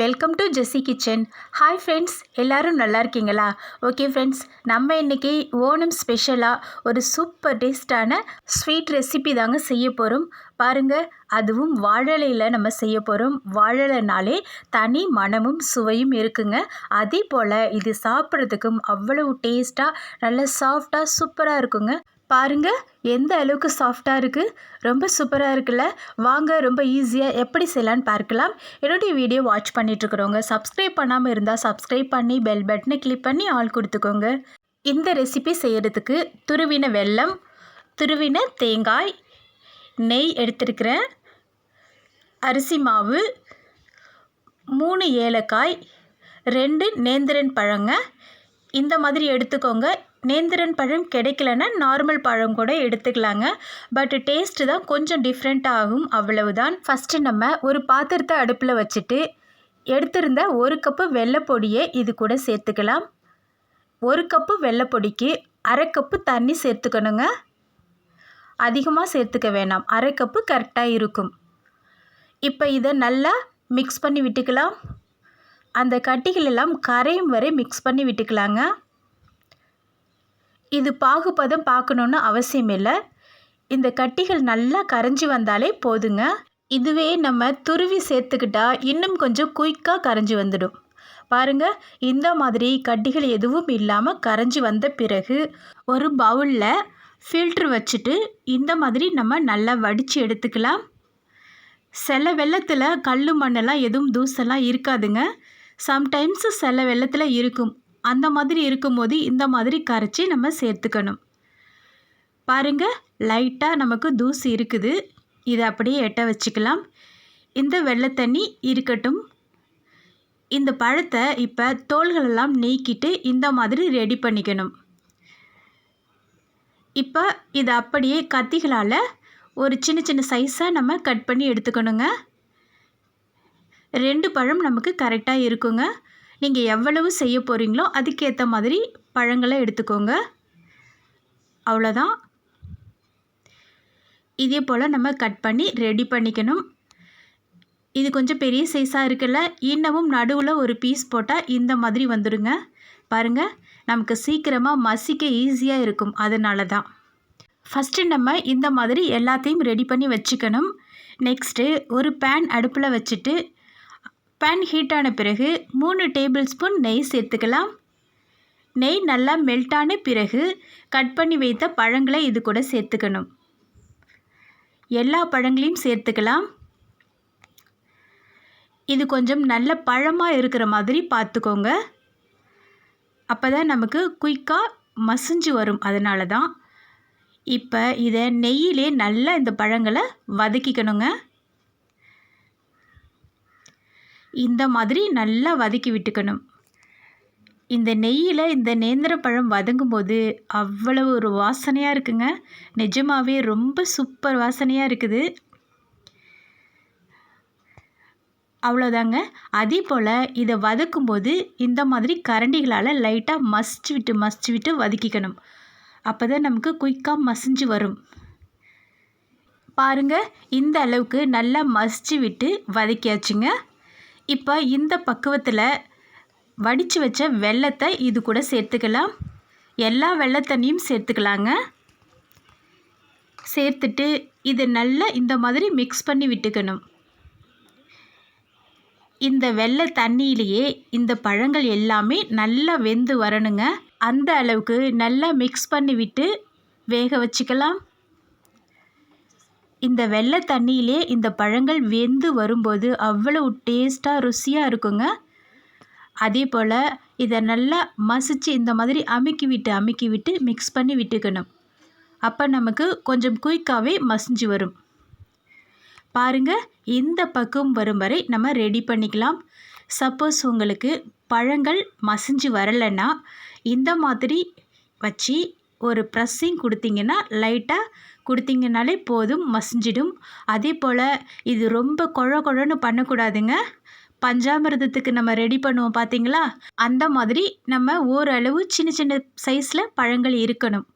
Welcome to Jessy kitchen hi friends எல்லோரும் நல்லா இருக்கீங்களா? ஓகே ஃப்ரெண்ட்ஸ் நம்ம இன்றைக்கி ஓணம் ஸ்பெஷலாக ஒரு சூப்பர் டேஸ்டான ஸ்வீட் ரெசிபி தாங்க செய்ய போகிறோம் பாருங்கள் அதுவும் வாழலையில் நம்ம செய்ய போகிறோம் வாழலைனாலே தனி மனமும் சுவையும் இருக்குங்க. அதே போல் இது சாப்பிட்றதுக்கும் அவ்வளவு டேஸ்ட்டாக நல்லா சாஃப்டாக சூப்பராக இருக்குங்க. பாருங்க எந்த அளவுக்கு சாஃப்டாக இருக்குது ரொம்ப சூப்பராக இருக்குல்ல? வாங்க ரொம்ப ஈஸியாக எப்படி செய்யலான்னு பார்க்கலாம். என்னுடைய வீடியோ வாட்ச் பண்ணிகிட்ருக்குறவங்க சப்ஸ்கிரைப் பண்ணாமல் இருந்தால் சப்ஸ்கிரைப் பண்ணி பெல் பட்டனை கிளிக் பண்ணி ஆள் கொடுத்துக்கோங்க. இந்த ரெசிபி செய்கிறதுக்கு துருவின வெல்லம் துருவின தேங்காய் நெய் எடுத்துருக்கிறேன் அரிசி மாவு மூணு ஏலக்காய் ரெண்டு நேந்திரன் பழங்க. இந்த மாதிரி எடுத்துக்கோங்க. நேந்திரன் பழம் கிடைக்கலன்னா நார்மல் பழம் கூட எடுத்துக்கலாங்க. பட் டேஸ்ட்டு தான் கொஞ்சம் டிஃப்ரெண்ட் ஆகும் அவ்வளவுதான். ஃபஸ்ட்டு நம்ம ஒரு பாத்திரத்தை அடுப்பில் வச்சுட்டு எடுத்திருந்த ஒரு கப்பு வெள்ளைப்பொடியை இது கூட சேர்த்துக்கலாம். ஒரு கப்பு வெள்ளைப்பொடிக்கு அரை கப்பு தண்ணி சேர்த்துக்கணுங்க. அதிகமாக சேர்த்துக்க வேணாம் அரை கப்பு கரெக்டாக இருக்கும். இப்போ இதை நல்லா மிக்ஸ் பண்ணி விட்டுக்கலாம். அந்த கட்டிகள் எல்லாம் கரையும் வரை மிக்ஸ் பண்ணி விட்டுக்கலாங்க. இது பாகுபதம் பார்க்கணுன்னு அவசியம் இல்லை. இந்த கட்டிகள் நல்லா கரைஞ்சி வந்தாலே போதுங்க. இதுவே நம்ம துருவி சேர்த்துக்கிட்டா இன்னும் கொஞ்சம் குயிக்காக கரைஞ்சி வந்துடும். பாருங்க இந்த மாதிரி கட்டிகள் எதுவும் இல்லாமல் கரைஞ்சி வந்த பிறகு ஒரு பவுலில் ஃபில்ட்ரு வச்சுட்டு இந்த மாதிரி நம்ம நல்லா வடித்து எடுத்துக்கலாம். சில வெள்ளத்தில் கல் மண்ணெல்லாம் எதுவும் தூசெல்லாம் இருக்காதுங்க. சம்டைம்ஸ் சில வெள்ளத்தில் இருக்கும். அந்த மாதிரி இருக்கும்போது இந்த மாதிரி கரைச்சி நம்ம சேர்த்துக்கணும். பாருங்கள் லைட்டாக நமக்கு தூசி இருக்குது. இதை அப்படியே எட்ட வச்சுக்கலாம். இந்த வெள்ளை தண்ணி இருக்கட்டும். இந்த பழத்தை இப்போ தோள்களெல்லாம் நீக்கிட்டு இந்த மாதிரி ரெடி பண்ணிக்கணும். இப்போ இதை அப்படியே கத்திகளால் ஒரு சின்ன சின்ன சைஸாக நம்ம கட் பண்ணி எடுத்துக்கணுங்க. ரெண்டு பழம் நமக்கு கரெக்டாக இருக்குங்க. நீங்கள் எவ்வளவு செய்ய போகிறீங்களோ அதுக்கேற்ற மாதிரி பழங்களை எடுத்துக்கோங்க. அவ்வளோதான் இதே போல் நம்ம கட் பண்ணி ரெடி பண்ணிக்கணும். இது கொஞ்சம் பெரிய சைஸாக இருக்குல்ல இன்னமும் நடுவில் ஒரு பீஸ் போட்டால் இந்த மாதிரி வந்துடுங்க பாருங்கள் நமக்கு சீக்கிரமாக மசிக்க ஈஸியாக இருக்கும். அதனால தான் ஃபஸ்ட்டு நம்ம இந்த மாதிரி எல்லாத்தையும் ரெடி பண்ணி வச்சுக்கணும். நெக்ஸ்ட்டு ஒரு பேன் அடுப்பில் வச்சுட்டு பேன் ஹீட் ஆன பிறகு மூணு டேபிள் ஸ்பூன் நெய் சேர்த்துக்கலாம். நெய் நல்லா மெல்ட்டான பிறகு கட் பண்ணி வைத்த பழங்களை இது கூட சேர்த்துக்கணும். எல்லா பழங்களையும் சேர்த்துக்கலாம். இது கொஞ்சம் நல்ல பழமாக இருக்கிற மாதிரி பார்த்துக்கோங்க. அப்போ தான் நமக்கு குயிக்காக மசிஞ்சு வரும். அதனால தான் இப்போ இதை நெய்யிலே நல்லா இந்த பழங்களை வதக்கிக்கணுங்க. இந்த மாதிரி நல்லா வதக்கி விட்டுக்கணும். இந்த நெய்யில் இந்த நேந்திரப்பழம் வதங்கும் போது அவ்வளவு ஒரு வாசனையாக இருக்குங்க. நிஜமாகவே ரொம்ப சூப்பர் வாசனையாக இருக்குது. அவ்வளோதாங்க அதே போல் இதை வதக்கும்போது இந்த மாதிரி கரண்டிகளால் லைட்டாக மசிச்சு விட்டு மசிச்சு விட்டு வதக்கிக்கணும். அப்போ தான் நமக்கு குயிக்காக மசிஞ்சு வரும். பாருங்கள் இந்த அளவுக்கு நல்லா மசிச்சு விட்டு வதக்கியாச்சுங்க. இப்போ இந்த பக்குவத்தில் வடித்து வச்ச வெள்ளத்தை இது கூட சேர்த்துக்கலாம். எல்லா வெள்ளத்தண்ணியும் சேர்த்துக்கலாங்க. சேர்த்துட்டு இது நல்லா இந்த மாதிரி மிக்ஸ் பண்ணி விட்டுக்கணும். இந்த வெள்ளை தண்ணியிலேயே இந்த பழங்கள் எல்லாமே நல்லா வெந்து வரணுங்க. அந்த அளவுக்கு நல்லா மிக்ஸ் பண்ணி விட்டு வேக வச்சுக்கலாம். இந்த வெள்ளை தண்ணியிலே இந்த பழங்கள் வெந்து வரும்போது அவ்வளவு டேஸ்ட்டாக ருசியாக இருக்குங்க. அதே போல் இதை நல்லா மசித்து இந்த மாதிரி அமுக்கி விட்டு அமுக்கி விட்டு மிக்ஸ் பண்ணி விட்டுக்கணும். அப்போ நமக்கு கொஞ்சம் குயிக்காகவே மசிஞ்சு வரும். பாருங்கள் இந்த பக்குவம் வரும் வரை நம்ம ரெடி பண்ணிக்கலாம். சப்போஸ் உங்களுக்கு பழங்கள் மசிஞ்சு வரலைன்னா இந்த மாதிரி வச்சு ஒரு ப்ரெஸ்ஸிங் கொடுத்தீங்கன்னா லைட்டாக கொடுத்தீங்கனாலே போதும் மசிஞ்சிடும். அதே போல் இது ரொம்ப கொழ கொழன்னு பண்ணக்கூடாதுங்க. பஞ்சாமிரதத்துக்கு நம்ம ரெடி பண்ணுவோம் பார்த்தீங்களா அந்த மாதிரி நம்ம ஓரளவு சின்ன சின்ன சைஸில் பழங்கள் இருக்கணும்.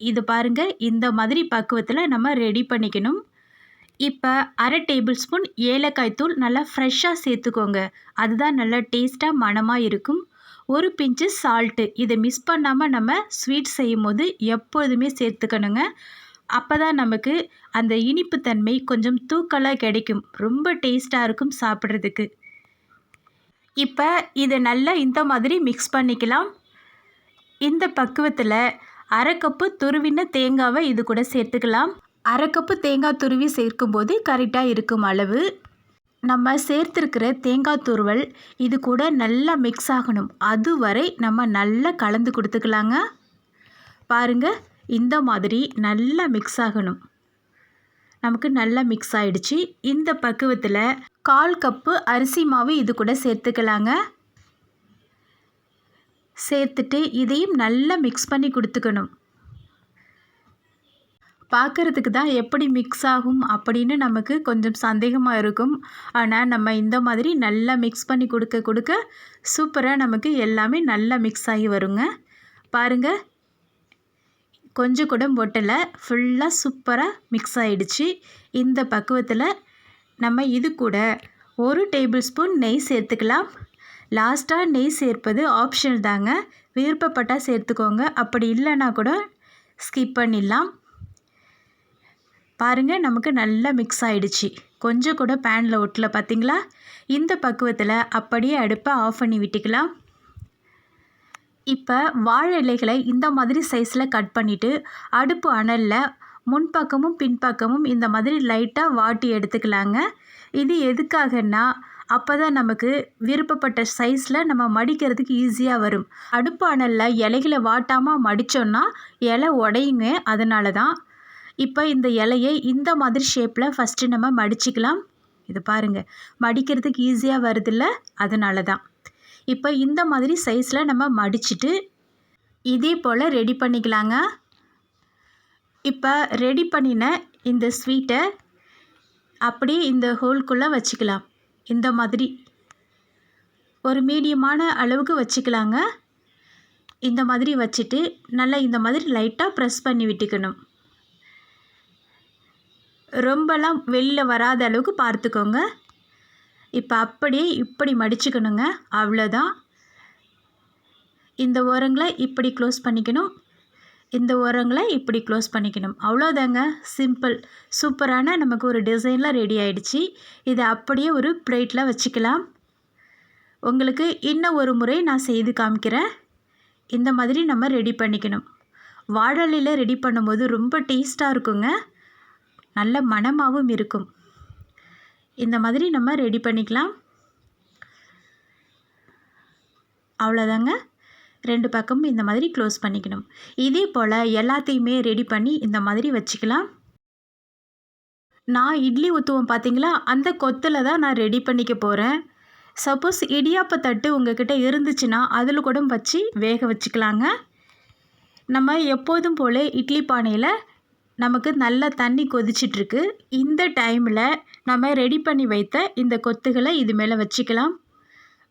இது பாருங்கள் இந்த மாதிரி பக்குவத்தில் நம்ம ரெடி பண்ணிக்கணும். இப்போ அரை டேபிள் ஸ்பூன் ஏலக்காய் தூள் நல்லா ஃப்ரெஷ்ஷாக சேர்த்துக்கோங்க. அதுதான் நல்லா டேஸ்ட்டாக மணமாக இருக்கும். ஒரு பிஞ்சு சால்ட்டு இதை மிஸ் பண்ணாமல் நம்ம ஸ்வீட் செய்யும் போது எப்பொழுதுமே சேர்த்துக்கணுங்க. அப்போ தான் நமக்கு அந்த இனிப்புத்தன்மை கொஞ்சம் தூக்கலாக கிடைக்கும். ரொம்ப டேஸ்ட்டாக இருக்கும் சாப்பிட்றதுக்கு. இப்போ இதை நல்லா இந்த மாதிரி மிக்ஸ் பண்ணிக்கலாம். இந்த பக்குவத்தில் அரை கப்பு துருவின தேங்காவை இது கூட சேர்த்துக்கலாம். அரை கப்பு தேங்காய் துருவி சேர்க்கும்போது கரெக்டாக இருக்கும் அளவு. நம்ம சேர்த்துருக்கிற தேங்காய் துருவல் இது கூட நல்லா மிக்ஸ் ஆகணும். அதுவரை நம்ம நல்லா கலந்து கொடுத்துக்கலாங்க. பாருங்கள் இந்த மாதிரி நல்லா மிக்ஸ் ஆகணும். நமக்கு நல்லா மிக்ஸ் ஆகிடுச்சு இந்த பக்குவத்தில் கால் கப்பு அரிசி மாவு இது கூட சேர்த்துக்கலாங்க. சேர்த்துட்டு இதையும் நல்லா மிக்ஸ் பண்ணி கொடுத்துக்கணும். பார்க்குறதுக்கு தான் எப்படி மிக்ஸ் ஆகும் அப்படின்னு நமக்கு கொஞ்சம் சந்தேகமாக இருக்கும். ஆனால் நம்ம இந்த மாதிரி நல்லா மிக்ஸ் பண்ணி கொடுக்க கொடுக்க சூப்பராக நமக்கு எல்லாமே நல்லா மிக்ஸ் ஆகி வருங்க. பாருங்கள் கொஞ்சம் கூட ஒட்டலை ஃபுல்லாக சூப்பராக மிக்ஸ் ஆகிடுச்சு இந்த பக்குவத்தில் நம்ம இது கூட ஒரு டேபிள் ஸ்பூன் நெய் சேர்த்துக்கலாம். லாஸ்ட்டாக நெய் சேர்ப்பது ஆப்ஷனல் தாங்க. விருப்பப்பட்டால் சேர்த்துக்கோங்க. அப்படி இல்லைன்னா கூட ஸ்கிப் பண்ணிடலாம். பாருங்கள் நமக்கு நல்லா மிக்ஸ் ஆகிடுச்சு கொஞ்சம் கூட பேனில் ஒட்டல பார்த்தீங்களா இந்த பக்குவத்தில் அப்படியே அடுப்பை ஆஃப் பண்ணி விட்டுக்கலாம். இப்போ வாழை இலைகளை இந்த மாதிரி சைஸில் கட் பண்ணிவிட்டு அடுப்பு அனலில் முன்பக்கமும் பின்பக்கமும் இந்த மாதிரி லைட்டாக வாட்டி எடுத்துக்கலாங்க. இது எதுக்காகன்னா அப்போ தான் நமக்கு விருப்பப்பட்ட சைஸில் நம்ம மடிக்கிறதுக்கு ஈஸியாக வரும். அடுப்பு அனலில் இலைகளை வாட்டாமல் மடித்தோன்னா இலை உடையுங்க. அதனால தான் இப்போ இந்த இலையை இந்த மாதிரி ஷேப்பில் ஃபஸ்ட்டு நம்ம மடிச்சிக்கலாம். இது பாருங்கள் மடிக்கிறதுக்கு ஈஸியாக வருதில்ல? அதனால தான் இப்போ இந்த மாதிரி சைஸில் நம்ம மடிச்சிட்டு இதே போல் ரெடி பண்ணிக்கலாங்க. இப்போ ரெடி பண்ணின இந்த ஸ்வீட்டை அப்படியே இந்த ஹோல்குள்ளே வச்சுக்கலாம். இந்த மாதிரி. ஒரு மீடியமான அளவுக்கு வச்சுக்கலாங்க. இந்த மாதிரி வச்சுட்டு நல்லா இந்த மாதிரி லைட்டாக ப்ரெஸ் பண்ணி விட்டுக்கணும். ரொம்பலாம் வெளியில் வராத அளவுக்கு பார்த்துக்கோங்க. இப்போ அப்படியே இப்படி மடிச்சுக்கணுங்க. அவ்வளோதான். இந்த ஓரங்களை இப்படி க்ளோஸ் பண்ணிக்கணும். இந்த ஓரங்களை இப்படி க்ளோஸ் பண்ணிக்கணும். அவ்வளோதாங்க. சிம்பிள். சூப்பரான நமக்கு ஒரு டிசைனில் ரெடி ஆயிடுச்சு. இதை அப்படியே ஒரு பிளேட்டில் வச்சுக்கலாம். உங்களுக்கு இன்னும் ஒரு முறை நான் செய்து காமிக்கிறேன். இந்த மாதிரி நம்ம ரெடி பண்ணிக்கணும். வாழலையில் ரெடி பண்ணும்போது ரொம்ப டேஸ்ட்டாக இருக்குங்க. நல்ல மணமாகவும் இருக்கும். இந்த மாதிரி நம்ம ரெடி பண்ணிக்கலாம். அவ்வளோதாங்க ரெண்டு பக்கமும் இந்த மாதிரி க்ளோஸ் பண்ணிக்கணும். இதே போல் எல்லாத்தையுமே ரெடி பண்ணி இந்த மாதிரி வச்சுக்கலாம். நான் இட்லி ஊற்றுவோம் பார்த்தீங்களா அந்த கொத்தில் தான் நான் ரெடி பண்ணிக்க போகிறேன் சப்போஸ் இடியாப்ப தட்டு உங்ககிட்ட இருந்துச்சுன்னா அதில் கூட வச்சு வேக வச்சுக்கலாங்க. நம்ம எப்போதும் போல் இட்லி பானையில் நமக்கு நல்ல தண்ணி கொதிச்சிட்ருக்கு. இந்த டைமில் நம்ம ரெடி பண்ணி வைத்த இந்த கொத்துகளை இது மேலே வச்சுக்கலாம்.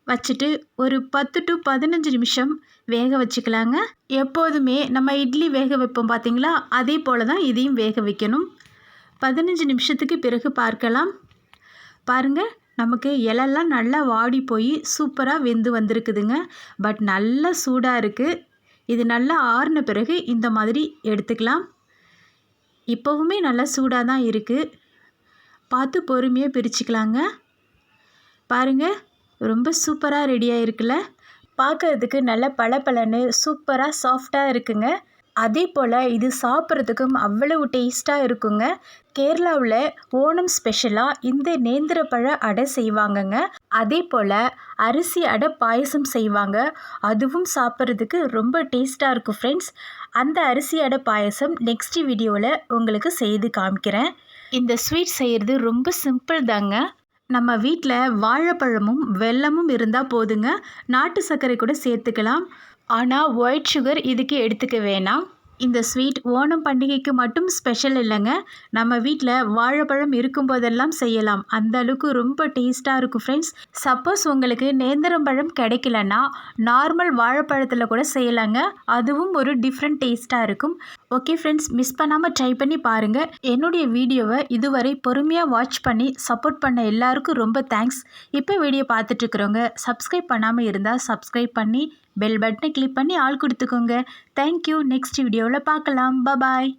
வச்சுட்டு ஒரு பத்து டு பதினஞ்சு நிமிஷம் வேக வச்சுக்கலாங்க. எப்போதுமே நம்ம இட்லி வேக வைப்போம் பார்த்தீங்களா அதே போல் தான் இதையும் வேக வைக்கணும். பதினஞ்சு நிமிஷத்துக்கு பிறகு பார்க்கலாம். பாருங்கள் நமக்கு இலெல்லாம் நல்லா வாடி போய் சூப்பராக வெந்து வந்திருக்குதுங்க. பட் நல்லா சூடாக இருக்குது இது நல்லா ஆறின பிறகு இந்த மாதிரி எடுத்துக்கலாம். இப்போவுமே நல்லா சூடாக தான் இருக்குது பார்த்து பொறுமையாக பிரிச்சுக்கலாங்க. பாருங்கள் ரொம்ப சூப்பராக ரெடியாக இருக்குல்ல பார்க்கறதுக்கு நல்ல பளபளன்னு சூப்பராக சாஃப்டாக இருக்குங்க. அதே போல் இது சாப்பிட்றதுக்கும் அவ்வளவு டேஸ்ட்டாக இருக்குங்க. கேரளாவில் ஓணம் ஸ்பெஷலாக இந்த நேந்திரப்பழ அடை செய்வாங்கங்க. அதே போல் அரிசி அடை பாயசம் செய்வாங்க. அதுவும் சாப்பிட்றதுக்கு ரொம்ப டேஸ்ட்டாக இருக்கும் ஃப்ரெண்ட்ஸ் அந்த அரிசியோட பாயசம் நெக்ஸ்ட் வீடியோவில் உங்களுக்கு செய்து காமிக்கிறேன். இந்த ஸ்வீட் செய்கிறது ரொம்ப சிம்பிள் தாங்க. நம்ம வீட்டில் வாழைப்பழமும் வெல்லமும் இருந்தால் போதுங்க. நாட்டு சர்க்கரை கூட சேர்த்துக்கலாம். ஆனால் ஒயிட் சுகர் இதுக்கு எடுத்துக்க வேணாம். இந்த ஸ்வீட் ஓணம் பண்டிகைக்கு மட்டும் ஸ்பெஷல் இல்லைங்க. நம்ம வீட்டில் வாழைப்பழம் இருக்கும்போதெல்லாம் செய்யலாம். அந்த அளவுக்கு ரொம்ப டேஸ்ட்டாக இருக்கும் ஃப்ரெண்ட்ஸ் சப்போஸ் உங்களுக்கு நேந்திரம் பழம் கிடைக்கலன்னா நார்மல் வாழைப்பழத்தில் கூட செய்யலாங்க. அதுவும் ஒரு டிஃப்ரெண்ட் டேஸ்ட்டாக இருக்கும். ஓகே ஃப்ரெண்ட்ஸ் மிஸ் பண்ணாமல் ட்ரை பண்ணி பாருங்கள் என்னுடைய வீடியோவை இதுவரை பொறுமையாக வாட்ச் பண்ணி சப்போர்ட் பண்ண எல்லாருக்கும் ரொம்ப தேங்க்ஸ் இப்போ வீடியோ பார்த்துட்ருக்குறவங்க சப்ஸ்கிரைப் பண்ணாமல் இருந்தால் சப்ஸ்கிரைப் பண்ணி பெல் பட்டனை கிளிக் பண்ணி ஆள் கொடுத்துக்கோங்க. தேங்க்யூ நெக்ஸ்ட் வீடியோவில் பார்க்கலாம். பபாய்